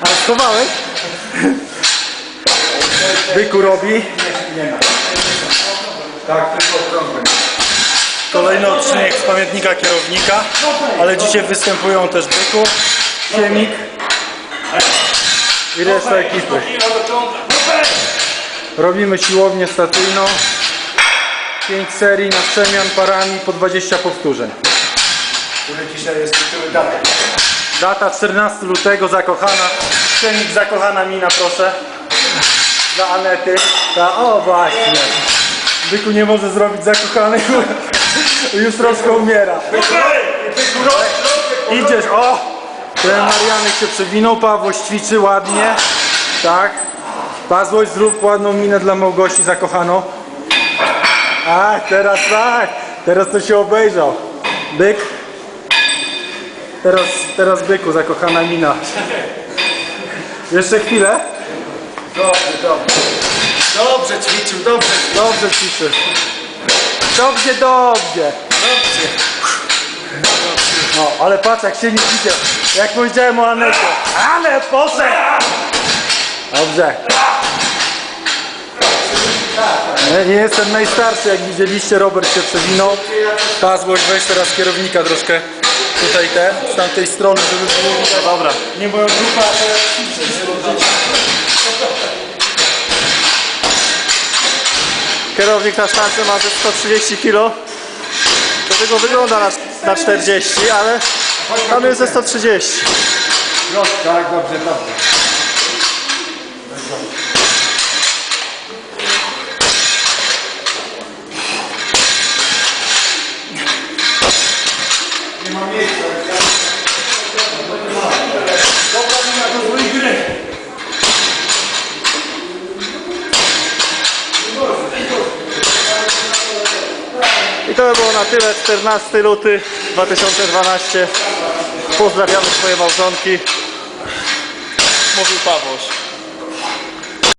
A schowałeś? Byku robi. Tak, tylko okrągłym. Kolejny odcinek z pamiętnika kierownika, ale dzisiaj występują też Byku, Siemik i reszta ekipy. Robimy siłownię stacyjną. 5 serii na przemian parami po 20 powtórzeń. Który dzisiaj jest który datek. Data 14 lutego, zakochana. Siemik, zakochana mina, proszę. Dla Anety. Ta, o właśnie. Byku nie może zrobić zakochanej, już troszkę umiera. Idziesz, o! Ten Marianek się przewinął, Pawłoś ćwiczy ładnie. Tak. Pazłoś, zrób ładną minę dla Małgosi zakochaną. A, teraz tak. Teraz to się obejrzał. Byk. Teraz, teraz byku, zakochana mina. Jeszcze chwilę. Dobrze, dobrze. Dobrze ćwiczył, dobrze. Dobrze ćwiczy. Dobrze, dobrze. Dobrze. No, ale patrz jak się nie widział. Jak powiedziałem o Anecie. Ale poszedł! Dobrze. Nie, nie jestem najstarszy, jak widzieliście, Robert się przewinął. Pazłoś, weź teraz kierownika troszkę tutaj te, z tamtej strony, żeby było widać. Dobra. Nie moją grupę, a to. Kierownik na sztance ma ze 130 kg. Do tego wygląda na, na 40, ale tam jest ze 130. Już, tak, dobrze, dobrze. I to by było na tyle. 14 luty 2012. Pozdrawiamy swoje małżonki. Mówił Pawłoś.